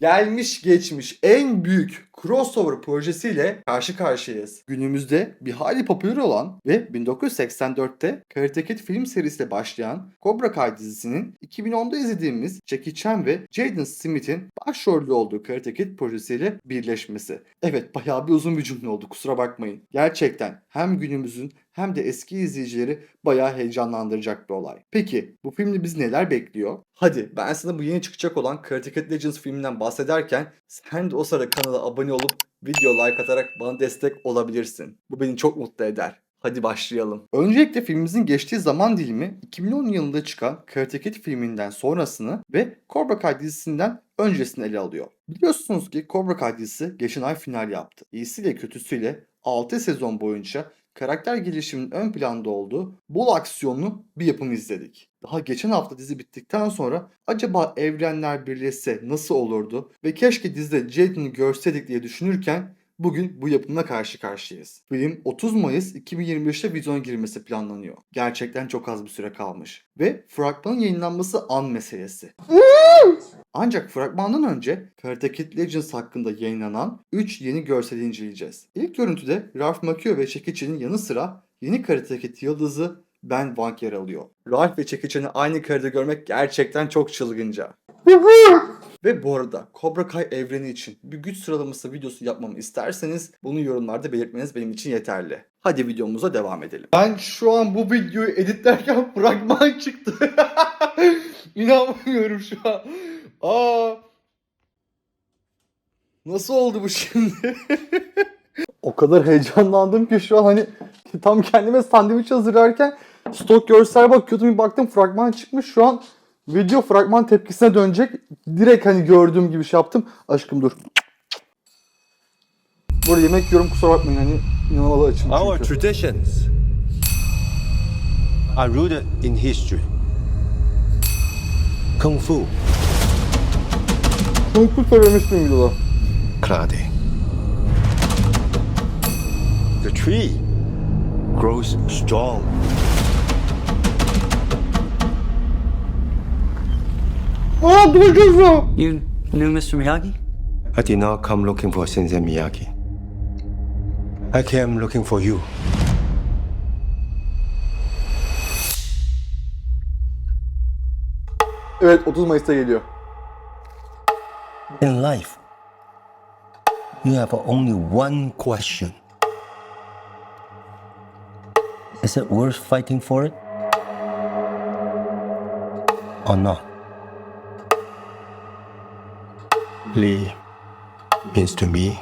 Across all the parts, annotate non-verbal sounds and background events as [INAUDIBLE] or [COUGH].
Gelmiş geçmiş. En büyük crossover projesiyle karşı karşıyayız. Günümüzde bir hali popüler olan ve 1984'te Karate Kid film serisiyle başlayan Cobra Kai dizisinin 2010'da izlediğimiz Jackie Chan ve Jaden Smith'in başrolde olduğu Karate Kid projesiyle birleşmesi. Evet bayağı bir uzun bir cümle oldu kusura bakmayın. Gerçekten hem günümüzün hem de eski izleyicileri bayağı heyecanlandıracak bir olay. Peki bu filmde biz neler bekliyor? Hadi ben sana bu yeni çıkacak olan Karate Kid Legends filminden bahsederken sen de o sırada kanala abone olup video like atarak bana destek olabilirsin. Bu beni çok mutlu eder. Hadi başlayalım. Öncelikle filmimizin geçtiği zaman dilimi 2010 yılında çıkan Karate Kid filminden sonrasını ve Cobra Kai dizisinden öncesini ele alıyor. Biliyorsunuz ki Cobra Kai dizisi geçen ay final yaptı. İyisiyle kötüsüyle 6 sezon boyunca karakter gelişiminin ön planda olduğu bol aksiyonlu bir yapım izledik. Daha geçen hafta dizi bittikten sonra acaba evrenler birleşse nasıl olurdu ve keşke dizide Jaden'ı görseydik diye düşünürken bugün bu yapımla karşı karşıyayız. Film 30 Mayıs 2025'te vizyona girmesi planlanıyor. Gerçekten çok az bir süre kalmış. Ve fragmanın yayınlanması an meselesi. Ancak fragmandan önce Karate Kid Legends hakkında yayınlanan 3 yeni görseli inceleyeceğiz. İlk görüntüde Ralph Macchio ve Chan'in yanı sıra yeni Karate Kid yıldızı Ben Wang yer alıyor. Ralph ve Chan'ı aynı karede görmek gerçekten çok çılgınca. Ve bu arada Cobra Kai evreni için bir güç sıralaması videosu yapmamı isterseniz bunu yorumlarda belirtmeniz benim için yeterli. Hadi videomuza devam edelim. Ben şu an bu videoyu editlerken [LAUGHS] fragman çıktı. [LAUGHS] İnanmıyorum şu an. Aa. Nasıl oldu bu şimdi? [LAUGHS] o kadar heyecanlandım ki şu an hani tam kendime sandviç hazırlarken stok görsel bakıyordum bir baktım fragman çıkmış şu an video fragman tepkisine dönecek. Direkt hani gördüğüm gibi şey yaptım. Aşkım dur. Burada yemek yiyorum kusura bakmayın hani inanılmaz açım Our çünkü. traditions are rooted in history. Kung Fu, Kung Fu söylemiştim videoda. karate. The tree grows strong. Aa dur kızım. You knew Mr. Miyagi? I did not come looking for Sensei Miyagi. I came looking for you. Evet 30 Mayıs'ta geliyor. In life, you have only one question. Is it worth fighting for it? Or not? Lee means to me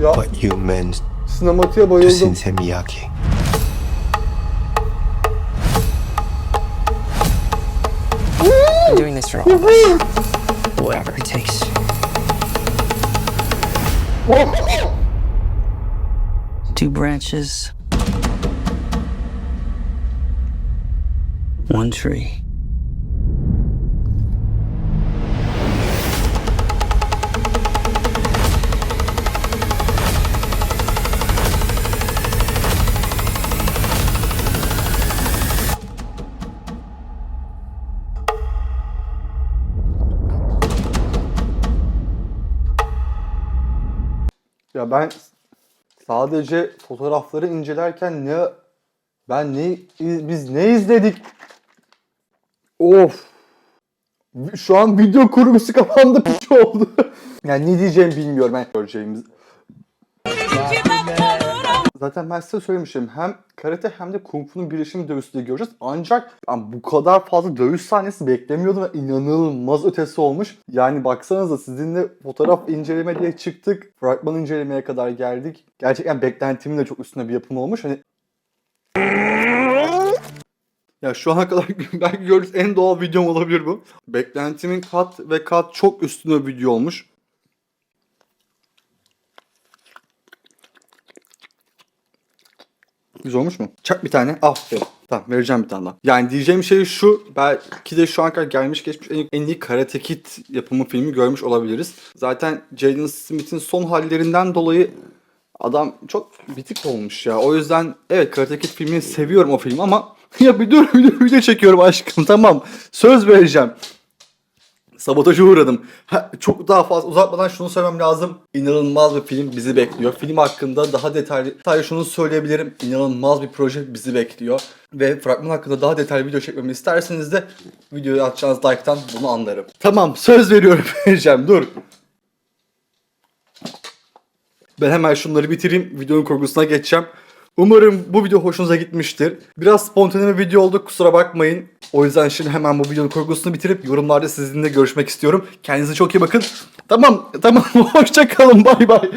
Ya what you meant sinematiğe to bayıldım. Sensei Miyagi. I'm doing this for all of us. Whatever it takes. Two branches. One tree. Ya ben sadece fotoğrafları incelerken ne ben ne biz ne izledik? Of. Şu an video kurgusu kafamda [LAUGHS] piç oldu. yani ne diyeceğimi bilmiyorum ben göreceğimiz. Zaten ben size söylemiştim. Hem karate hem de kung fu'nun birleşimi dövüşü de göreceğiz. Ancak ben bu kadar fazla dövüş sahnesi beklemiyordum ve inanılmaz ötesi olmuş. Yani baksanıza sizinle fotoğraf inceleme diye çıktık. Fragman incelemeye kadar geldik. Gerçekten beklentimin de çok üstüne bir yapım olmuş. Hani ya şu ana kadar [LAUGHS] belki gördüğünüz en doğal videom olabilir bu. Beklentimin kat ve kat çok üstüne video olmuş. Güzel olmuş mu? Çak bir tane. Aferin. Tamam vereceğim bir tane daha. Yani diyeceğim şey şu. Belki de şu an kadar gelmiş geçmiş en, en iyi Karate Kid yapımı filmi görmüş olabiliriz. Zaten Jaden Smith'in son hallerinden dolayı adam çok bitik olmuş ya. O yüzden evet Karate Kid filmini seviyorum o filmi ama [LAUGHS] ya bir dur video, video çekiyorum aşkım tamam. Söz vereceğim. Sabotaja uğradım. Ha, çok daha fazla uzatmadan şunu söylemem lazım. İnanılmaz bir film bizi bekliyor. Film hakkında daha detaylı, sadece şunu söyleyebilirim. İnanılmaz bir proje bizi bekliyor. Ve fragman hakkında daha detaylı video çekmemi isterseniz de videoya atacağınız like'tan bunu anlarım. Tamam söz veriyorum [LAUGHS] vereceğim dur. Ben hemen şunları bitireyim. Videonun kurgusuna geçeceğim. Umarım bu video hoşunuza gitmiştir. Biraz spontane bir video oldu kusura bakmayın. O yüzden şimdi hemen bu videonun kurgusunu bitirip yorumlarda sizinle görüşmek istiyorum. Kendinize çok iyi bakın. Tamam tamam [LAUGHS] hoşça kalın bay bay.